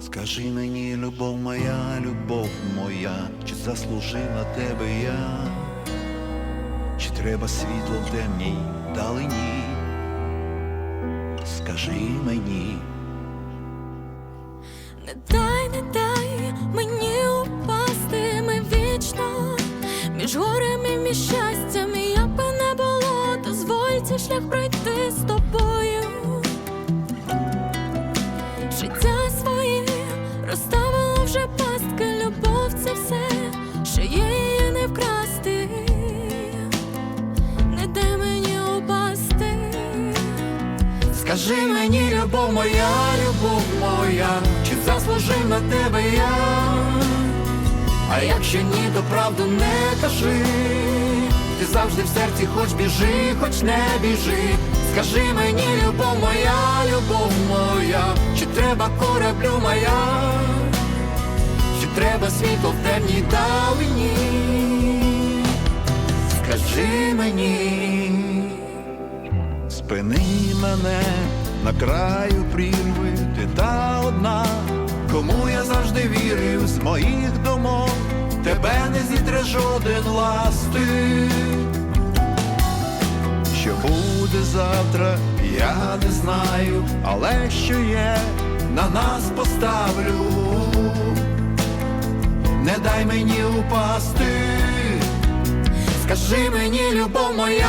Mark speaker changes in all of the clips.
Speaker 1: Скажи мені, любов моя, любов моя, чи заслужив на тебе я, чи треба світло в темній далині? Скажи мені,
Speaker 2: Не дай, не дай мені упасти, ми вічно між горем і між щастям, як би не було, дозволь цей шлях пройти з тобою.
Speaker 1: Скажи мені, любов моя, любов моя, чи заслужив на тебе я? А якщо ні, то правду не кажи. Ти завжди в серці хоч біжи, хоч не біжи. Скажи мені, любов моя, любов моя, чи треба кораблю моя, чи треба світло в темній далині? Скажи мені. Спини мене на краю прірви, ти та одна, кому я завжди вірив з моїх домов, тебе не зітре жоден ласти. Що буде завтра, я не знаю, але що є, на нас поставлю. Не дай мені упасти. Скажи мені, любов моя,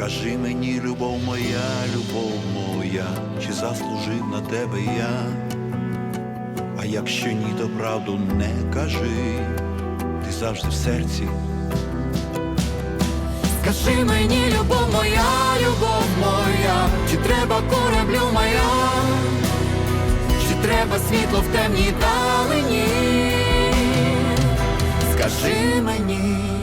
Speaker 1: скажи мені, любов моя, любов моя, чи заслужив на тебе я? А якщо ні, то правду не кажи, ти завжди в серці. Скажи мені, любов моя, любов моя, чи треба кораблю моя, чи треба світло в темній далині? Скажи мені.